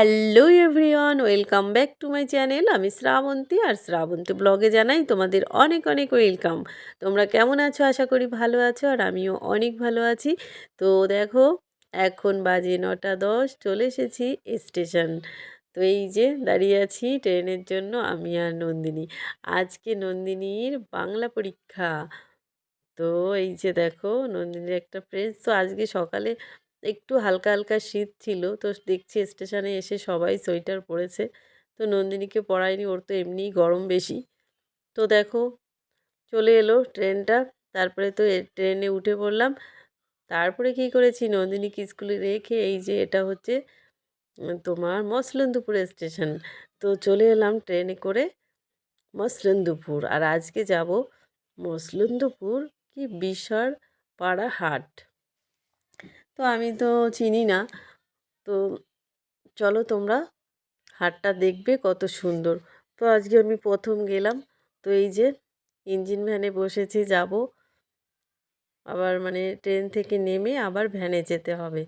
Hello everyone, welcome back to my channel. আমি শ্রাবন্তী আর শ্রাবন্তী ব্লগে জানাই তোমাদের অনেক অনেক ওয়েলকাম। তোমরা কেমন আছো? আশা করি ভালো আছো আর আমিও অনেক ভালো আছি। তো দেখো, এখন বাজে নটা দশ, চলে এসেছি স্টেশন। তো এই যে দাঁড়িয়ে আছি ট্রেনের জন্য আমি আর নন্দিনী। আজকে নন্দিনীর বাংলা পরীক্ষা। তো এই যে দেখো, নন্দিনীর একটা ফ্রেন্ডস তো আজকে সকালে একটু হালকা হালকা শীত ছিল। তো দেখছি স্টেশনে এসে সবাই সোয়েটার পরেছে। তো নন্দিনীকে পড়ায়নি ওর তো এমনিই গরম বেশি। তো দেখো, চলে এলো ট্রেনটা। তারপরে তো ট্রেনে উঠে পড়লাম। তারপরে কী করেছি? নন্দিনীকে স্কুলে রেখে এই যে এটা হচ্ছে তোমার মসলন্দপুর স্টেশন। তো চলে এলাম ট্রেনে করে মসলন্দপুর। আর আজকে যাব মসলন্দপুর কি বিশার পাড়া হাট তো আমি তো চিনি না। তো চলো তোমরা হাটটা দেখবে কত সুন্দর। তো আজকে আমি প্রথম গেলাম। তো এই যে ইঞ্জিন ভ্যানে বসেছি, যাব। আবার মানে ট্রেন থেকে নেমে আবার ভ্যানে যেতে হবে।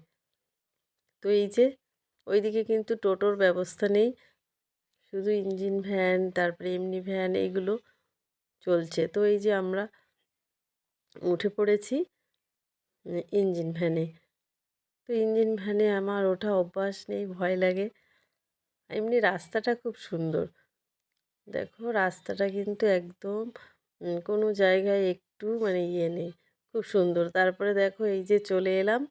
তো এই যে ওইদিকে কিন্তু টোটোর ব্যবস্থা নেই। শুধু ইঞ্জিন ভ্যান, তারপরে এমনি ভ্যান এইগুলো চলছে। তো এই যে আমরা উঠে পড়েছি ইঞ্জিন ভ্যানে। তো ইঞ্জিন ভ্যানে আমার ওঠা অভ্যাস নেই, ভয় লাগে। এমনি রাস্তাটা খুব সুন্দর। দেখো রাস্তাটা কিন্তু একদম কোনো জায়গায় একটু মানে ইয়ে নেই, খুব সুন্দর। তারপরে দেখো এই যে চলে এলাম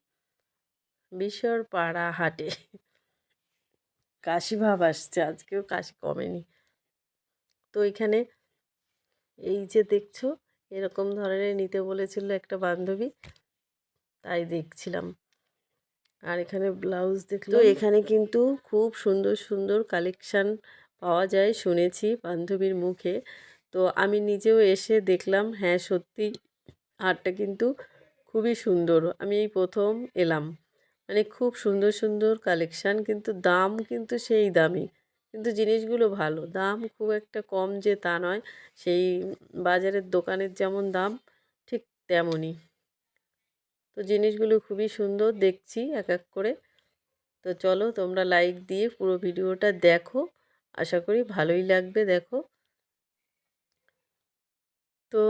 বিশর পাড়া হাটে। কাশি ভাব আসছে, আজকেও কাশি কমেনি। তো এখানে এই যে দেখছ, এরকম ধরনের নিতে বলেছিল একটা বান্ধবী, তাই দেখছিলাম। আর এখানে ব্লাউজ দেখল এখানে কিন্তু খুব সুন্দর সুন্দর কালেকশান পাওয়া যায় শুনেছি বান্ধবীর মুখে। তো আমি নিজেও এসে দেখলাম হ্যাঁ সত্যি হারটা কিন্তু খুবই সুন্দর। আমি এই প্রথম এলাম। মানে খুব সুন্দর সুন্দর কালেকশান কিন্তু দাম কিন্তু সেই দামই। কিন্তু জিনিসগুলো ভালো। দাম খুব একটা কম যে তা নয়। সেই বাজারের দোকানের যেমন দাম ঠিক তেমনই। তো জিনিসগুলো খুবই সুন্দর দেখছি এক এক করে। তো চলো তোমরা লাইক দিয়ে পুরো ভিডিওটা দেখো। আশা করি ভালোই লাগবে, দেখো। তো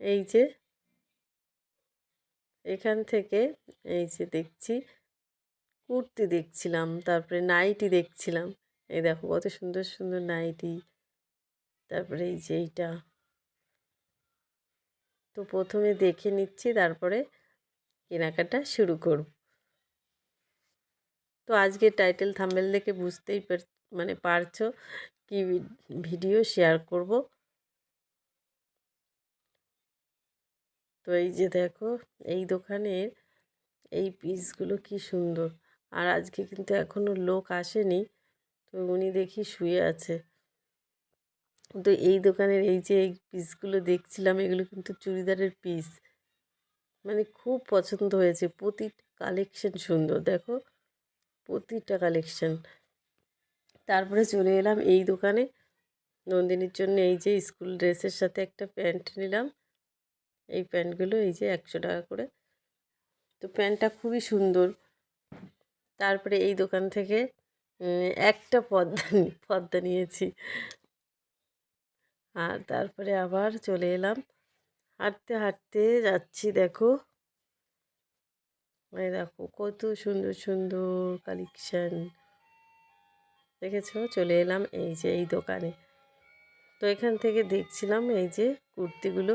এই যে এখান থেকে এই যে দেখছি, কুর্তি দেখছিলাম, তারপরে নাইটি দেখছিলাম। এই দেখো কত সুন্দর সুন্দর নাইটি। তারপরে এই যে এইটা। তো প্রথমে দেখে নিচ্ছি, তারপরে কেনাকাটা শুরু করব। তো আজকে টাইটেল থাম্বেল দেখে বুঝতেই পার মানে পারছ কি ভিডিও শেয়ার করব। তো এই যে দেখো, এই দোকানের এই পিসগুলো কি সুন্দর। আর আজকে কিন্তু এখনও লোক আসেনি, তো উনি দেখি শুয়ে আছে। তো এই দোকানের এই যে পিসগুলো দেখছিলাম, এগুলো কিন্তু চুড়িদারের পিস। মানে খুব পছন্দ হয়েছে। প্রতিটা কালেকশন সুন্দর, দেখো। প্রতিটা কালেকশন। তারপরে চলে এলাম এই দোকানে। নন্দিনীর জন্য এই যে স্কুল ড্রেসের সাথে একটা প্যান্ট নিলাম। এই প্যান্টগুলো এই যে একশো টাকা করে। তো প্যান্টটা খুবই সুন্দর। তারপরে এই দোকান থেকে একটা পদ্মা পদ্মা নিয়েছি। আর তারপরে আবার চলে এলাম। হাঁটতে হাঁটতে যাচ্ছি, দেখো। মানে দেখো, কত সুন্দর সুন্দর কালেকশান দেখেছ? চলে এলাম এই যে, এই দোকানে। তো এখান থেকে দেখছিলাম এই যে কুর্তিগুলো।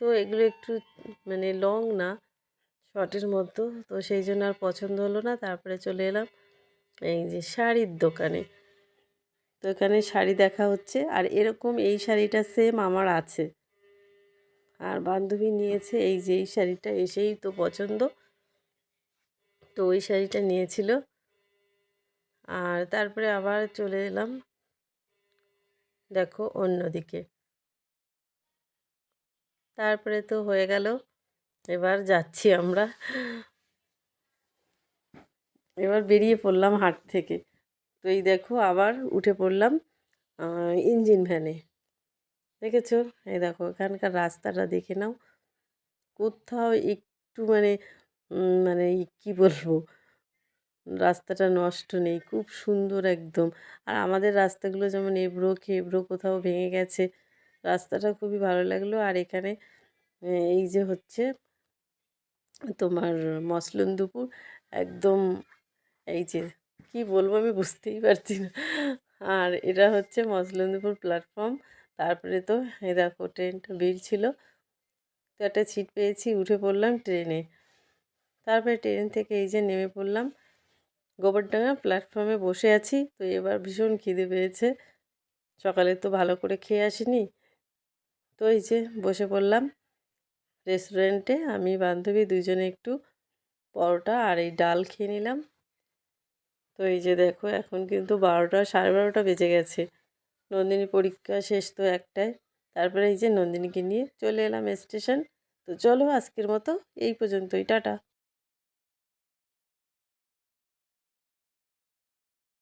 তো এগুলো একটু মানে লং না শর্টের মতো। তো সেই জন্য আর পছন্দ হলো না। তারপরে চলে এলাম এই যে শাড়ির দোকানে। তো এখানে শাড়ি দেখা হচ্ছে। আর এরকম এই শাড়িটা সেম আমার আছে। আর বান্ধবী নিয়েছে এই যে এই শাড়িটা, এসেই তো পছন্দ। তো ওই শাড়িটা নিয়েছিল। আর তারপরে আবার চলে এলাম। দেখো অন্যদিকে। তারপরে তো হয়ে গেল। এবার যাচ্ছি আমরা। এবার বেরিয়ে পড়লাম হাট থেকে। তো এই দেখো আবার উঠে পড়লাম ইঞ্জিন ভ্যানে। দেখেছ? এই দেখো, এখানকার রাস্তাটা দেখে নাও। কোথাও একটু মানে মানে কি বলব? রাস্তাটা নষ্ট নেই, খুব সুন্দর একদম। আর আমাদের রাস্তাগুলো যেমন এবড়ো খেবড়ো কোথাও ভেঙে গেছে, রাস্তাটা খুবই ভালো লাগল। আর এখানে এই যে হচ্ছে তোমার মসলন দুপুর একদম এই যে কি বলব আমি বুঝতেই পারছি না। আর এটা হচ্ছে মসলন্দপুর প্ল্যাটফর্ম তারপরে তো এই দেখো ট্রেনটা ভিড় ছিল। তো একটা সিট পেয়েছি, উঠে পড়লাম ট্রেনে তারপরে ট্রেন থেকে এই যে নেমে পড়লাম, গোবরডাঙ্গা প্ল্যাটফর্মে বসে আছি। তো এবার ভীষণ খিদে পেয়েছে। সকালে তো ভালো করে খেয়ে আসিনি। তো এই যে বসে পড়লাম রেস্টুরেন্টে আমি বান্ধবী দুজনে একটু পরোটা আর এই ডাল খেয়ে নিলাম। তো এই যে দেখো, এখন কিন্তু বারোটা, সাড়ে বারোটা বেজে গেছে। নন্দিনী পরীক্ষা শেষ তো একটায়। তারপরে এই যে নন্দিনীকে নিয়ে চলে এলাম স্টেশন তো চলো আজকের মতো এই পর্যন্তই। টাটা।